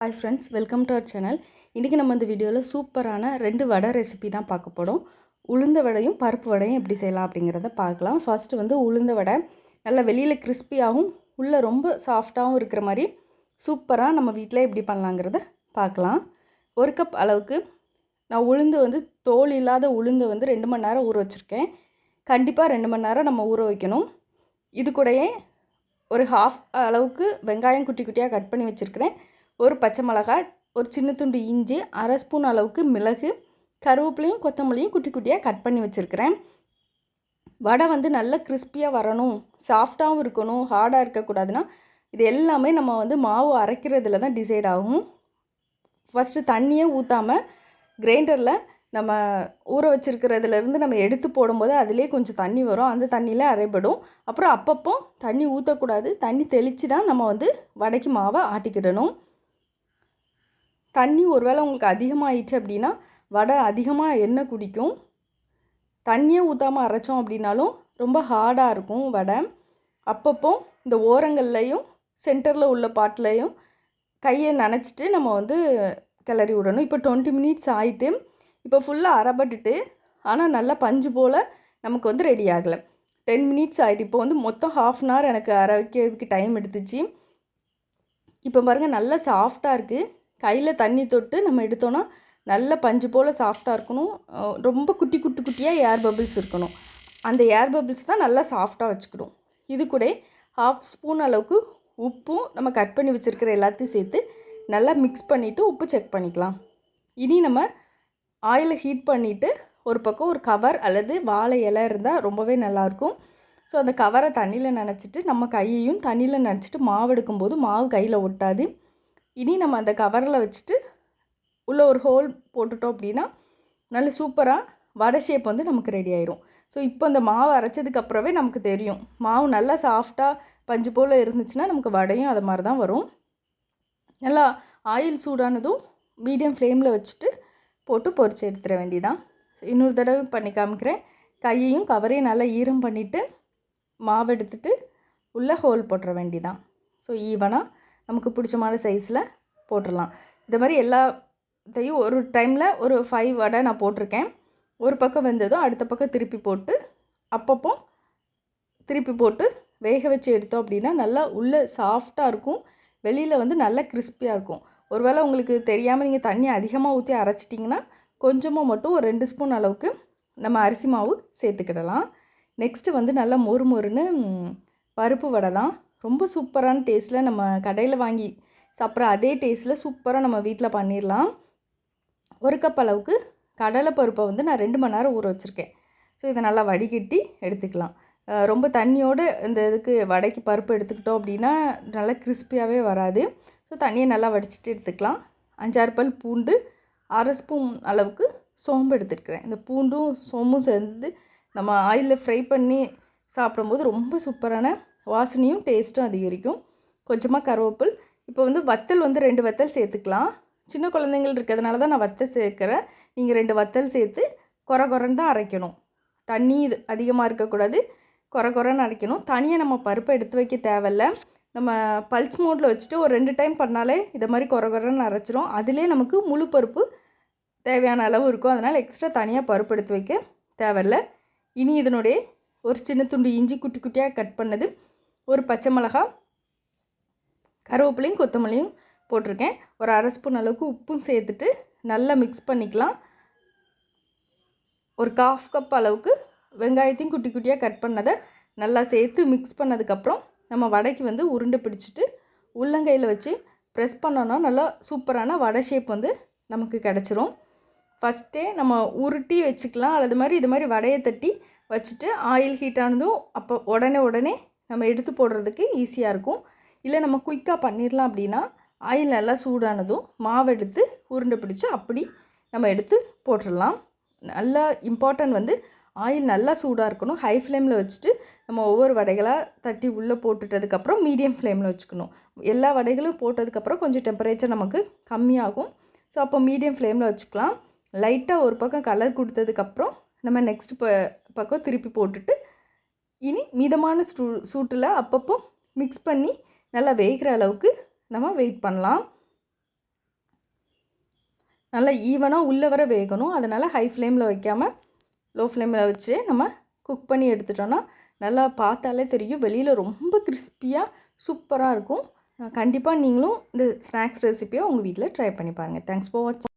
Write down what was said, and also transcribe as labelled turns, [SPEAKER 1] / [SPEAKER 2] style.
[SPEAKER 1] Hi friends welcome to our channel இன்றைக்கி நம்ம இந்த வீடியோவில் சூப்பரான ரெண்டு வடை ரெசிபி தான் பார்க்க போகிறோம் உளுந்த வடையும் பருப்பு வடையும் எப்படி செய்யலாம் அப்படிங்கிறத பார்க்கலாம். ஃபஸ்ட்டு வந்து உளுந்த வடை நல்லா வெளியில் கிறிஸ்பியாகவும் உள்ளே ரொம்ப சாஃப்டாகவும் இருக்கிற மாதிரி சூப்பராக நம்ம வீட்டில் எப்படி பண்ணலாங்கிறத பார்க்கலாம். ஒரு கப் அளவுக்கு நான் உளுந்து வந்து தோல் இல்லாத உளுந்து வந்து ரெண்டு மணி நேரம் ஊற வச்சுருக்கேன். கண்டிப்பாக ரெண்டு மணி நேரம் நம்ம ஊற வைக்கணும். இது கூடயே ஒரு ஹாஃப் அளவுக்கு வெங்காயம் குட்டி குட்டியாக கட் பண்ணி வச்சுருக்கிறேன். ஒரு பச்சை மிளகாய் ஒரு சின்ன துண்டு இஞ்சி அரை ஸ்பூன் அளவுக்கு மிளகு கருவேப்பிலையும் கொத்தமல்லியும் குட்டி குட்டியாக கட் பண்ணி வச்சுருக்கிறேன். வடை வந்து நல்ல கிறிஸ்பியாக வரணும் சாஃப்டாகவும் இருக்கணும் ஹார்டாக இருக்கக்கூடாதுன்னா இது எல்லாமே நம்ம வந்து மாவு அரைக்கிறதுல தான் டிசைட் ஆகும். ஃபஸ்ட்டு தண்ணியே ஊற்றாமல் கிரைண்டரில் நம்ம ஊற வச்சுருக்கிறதுலேருந்து நம்ம எடுத்து போடும்போது அதிலே கொஞ்சம் தண்ணி வரும். அந்த தண்ணியில் அரைபடும். அப்புறம் அப்பப்போ தண்ணி ஊற்றக்கூடாது தண்ணி தெளித்து தான் நம்ம வந்து வடைக்கு மாவை ஆட்டிக்கிடணும். தண்ணி ஒருவேளை உங்களுக்கு அதிகமாகிடுச்சு அப்படின்னா வடை அதிகமாக எண்ணெய் குடிக்கும். தண்ணியே ஊற்றாமல் அரைச்சோம் அப்படின்னாலும் ரொம்ப ஹார்டாக இருக்கும் வடை. அப்பப்போ இந்த ஓரங்கள்லையும் சென்டரில் உள்ள பாட்டிலையும் கையை நனைச்சிட்டு நம்ம வந்து கிளறி விடணும். இப்போ டுவெண்ட்டி மினிட்ஸ் ஆகிட்டு இப்போ ஃபுல்லாக அரைப்பட்டுட்டு ஆனால் நல்லா பஞ்சு போல் நமக்கு வந்து ரெடி ஆகலை. டென் மினிட்ஸ் ஆகிட்டு இப்போ வந்து மொத்தம் ஹாஃப் அன் ஹவர் எனக்கு அரை வைக்கிறதுக்கு டைம் எடுத்துச்சு. இப்போ பாருங்கள் நல்லா சாஃப்டாக இருக்குது கையில் தண்ணி தொட்டு நம்ம எடுத்தோன்னா நல்ல பஞ்சு போல் சாஃப்டாக இருக்கணும். ரொம்ப குட்டி குட்டி குட்டியாக ஏர் பபிள்ஸ் இருக்கணும். அந்த ஏர் பபிள்ஸ் தான் நல்லா சாஃப்டாக வச்சுக்கணும். இது கூட ஹாஃப் ஸ்பூன் அளவுக்கு உப்பும் நம்ம கட் பண்ணி வச்சுருக்கிற எல்லாத்தையும் சேர்த்து நல்லா மிக்ஸ் பண்ணிவிட்டு உப்பு செக் பண்ணிக்கலாம். இனி நம்ம ஆயிலை ஹீட் பண்ணிவிட்டு ஒரு பக்கம் ஒரு கவர் அல்லது வாழை இலை இருந்தால் ரொம்பவே நல்லாயிருக்கும் ஸோ அந்த கவரை தண்ணியில் நினச்சிட்டு நம்ம கையையும் தண்ணியில் நினச்சிட்டு மாவு எடுக்கும்போது மாவு கையில் ஒட்டாது. இனி நம்ம அந்த கவரில் வச்சுட்டு உள்ளே ஒரு ஹோல் போட்டுட்டோம் அப்படின்னா நல்ல சூப்பராக வடை ஷேப் வந்து நமக்கு ரெடி ஆயிரும். ஸோ இப்போ அந்த மாவு அரைச்சதுக்கப்புறமே நமக்கு தெரியும். மாவு நல்லா சாஃப்டாக பஞ்சு போல் இருந்துச்சுன்னா நமக்கு வடையும் அது மாதிரி தான் வரும். நல்லா ஆயில் சூடானதும் மீடியம் ஃப்ளேமில் வச்சுட்டு போட்டு பொறிச்சு எடுத்துட வேண்டிதான் இன்னொரு தடவை பண்ணி காமிக்கிறேன். கையையும் கவரையும் நல்லா ஈரம் பண்ணிவிட்டு மாவு எடுத்துட்டு உள்ளே ஹோல் போட்டுற வேண்டிதான் ஸோ ஈவனாக நமக்கு பிடிச்சமான சைஸில் போட்டுடலாம். இந்த மாதிரி எல்லாத்தையும் ஒரு டைமில் ஒரு ஃபைவ் வடை நான் போட்டிருக்கேன். ஒரு பக்கம் வெந்ததும் அடுத்த பக்கம் திருப்பி போட்டு அப்பப்போ திருப்பி போட்டு வேக வச்சு எடுத்தோம் அப்படின்னா நல்லா உள்ளே சாஃப்டாக இருக்கும். வெளியில் வந்து நல்லா கிறிஸ்பியாக இருக்கும். ஒருவேளை உங்களுக்கு தெரியாமல் நீங்கள் தண்ணி அதிகமாக ஊற்றி அரைச்சிட்டிங்கன்னா கொஞ்சமாக மட்டும் ஒரு ரெண்டு ஸ்பூன் அளவுக்கு நம்ம அரிசி மாவு சேர்த்துக்கிடலாம். நெக்ஸ்ட்டு வந்து நல்லா மொறு மொறுன்னு பருப்பு வடை தான். ரொம்ப சூப்பரான டேஸ்ட்டில் நம்ம கடையில் வாங்கி சாப்பிட்ற அதே டேஸ்ட்டில் சூப்பராக நம்ம வீட்டில் பண்ணிடலாம் ஒரு கப் அளவுக்கு கடலை பருப்பை வந்து நான் ரெண்டு மணி நேரம் ஊற வச்சுருக்கேன். ஸோ இதை நல்லா வடிகட்டி எடுத்துக்கலாம். ரொம்ப தண்ணியோடு இந்த இதுக்கு வடைக்கு பருப்பு எடுத்துக்கிட்டோம் அப்படின்னா நல்லா கிறிஸ்பியாகவே வராது. ஸோ தண்ணியை நல்லா வடிச்சிட்டு எடுத்துக்கலாம். அஞ்சாறு பல் பூண்டு அரை ஸ்பூன் அளவுக்கு சோம்பு எடுத்துருக்கிறேன். இந்த பூண்டும் சோம்பும் சேர்ந்து நம்ம ஆயிலில் ஃப்ரை பண்ணி சாப்பிடும்போது ரொம்ப சூப்பரான வாசனையும் டேஸ்ட்டும் அதிகரிக்கும். கொஞ்சமாக கருவேப்பில். இப்போ வந்து வத்தல் வந்து ரெண்டு வத்தல் சேர்த்துக்கலாம். சின்ன குழந்தைங்கள் இருக்கிறதுனால தான் நான் வத்தல் சேர்க்குறேன். நீங்கள் ரெண்டு வத்தல் சேர்த்து குறை குறைன்னு தான் அரைக்கணும். தண்ணி இது அதிகமாக இருக்கக்கூடாது. குறை குறைன்னு அரைக்கணும். தனியாக நம்ம பருப்பை எடுத்து வைக்க தேவையில்ல. நம்ம பல்ஸ் மோட்டில் வச்சுட்டு ஒரு ரெண்டு டைம் பண்ணாலே இதை மாதிரி குறை குறைன்னு அரைச்சிரும். அதிலே நமக்கு முழு பருப்பு தேவையான அளவு இருக்கும். அதனால் எக்ஸ்ட்ரா தனியாக பருப்பு எடுத்து வைக்க தேவையில்ல. இனி இதனுடைய ஒரு சின்ன துண்டு இஞ்சி குட்டி குட்டியாக கட் பண்ணது. ஒரு பச்சை மிளகா கருவேப்பிலையும் கொத்தமல்லியும் போட்டிருக்கேன். ஒரு அரை ஸ்பூன் அளவுக்கு உப்பும் சேர்த்துட்டு நல்லா மிக்ஸ் பண்ணிக்கலாம். ஒரு காஃப் கப் அளவுக்கு வெங்காயத்தையும் குட்டி குட்டியாக கட் பண்ணதை நல்லா சேர்த்து மிக்ஸ் பண்ணதுக்கப்புறம் நம்ம வடைக்கு வந்து உருண்டை பிடிச்சிட்டு உள்ளங்கையில் வச்சு ப்ரெஸ் பண்ணோன்னா நல்லா சூப்பரான வடை ஷேப் வந்து நமக்கு கிடச்சிரும். ஃபஸ்ட்டே நம்ம உருட்டி வச்சுக்கலாம். அல்லது மாதிரி இது மாதிரி வடையை தட்டி வச்சுட்டு ஆயில் ஹீட் ஆனதும் அப்போ உடனே உடனே நம்ம எடுத்து போடுறதுக்கு ஈஸியாக இருக்கும். இல்லை நம்ம குயிக்காக பண்ணிடலாம் அப்படின்னா ஆயில் நல்லா சூடானதும் மாவு எடுத்து உருண்டை பிடிச்சி அப்படி நம்ம எடுத்து போட்டுடலாம். நல்லா இம்பார்ட்டன்ட் வந்து ஆயில் நல்லா சூடாக இருக்கணும். ஹை ஃப்ளேமில் வச்சுட்டு நம்ம ஒவ்வொரு வடைகளாக தட்டி உள்ளே போட்டுட்டதுக்கப்புறம் மீடியம் ஃப்ளேமில் வச்சுக்கணும். எல்லா வடைகளும் போட்டதுக்கப்புறம் கொஞ்சம் டெம்பரேச்சர் நமக்கு கம்மியாகும். ஸோ அப்போ மீடியம் ஃப்ளேமில் வச்சுக்கலாம். லைட்டாக ஒரு பக்கம் கலர் கொடுத்ததுக்கப்புறம் நம்ம நெக்ஸ்ட் ப பக்கம் திருப்பி போட்டுட்டு இனி மிதமான சூ சூட்டில் அப்பப்போ மிக்ஸ் பண்ணி நல்லா வேகிற அளவுக்கு நம்ம வெயிட் பண்ணலாம். நல்லா ஈவனாக உள்ளே வர வேகணும். அதனால் ஹை ஃப்ளேமில் வைக்காமல் லோ ஃப்ளேமில் வச்சு நம்ம குக் பண்ணி எடுத்துட்டோன்னா நல்லா பார்த்தாலே தெரியும். வெளியில் ரொம்ப கிறிஸ்பியாக சூப்பராக இருக்கும். கண்டிப்பாக நீங்களும் இந்த ஸ்நாக்ஸ் ரெசிப்பியை உங்கள் வீட்டில் ட்ரை பண்ணி பாருங்கள் தேங்க்ஸ் ஃபார் வாட்சிங்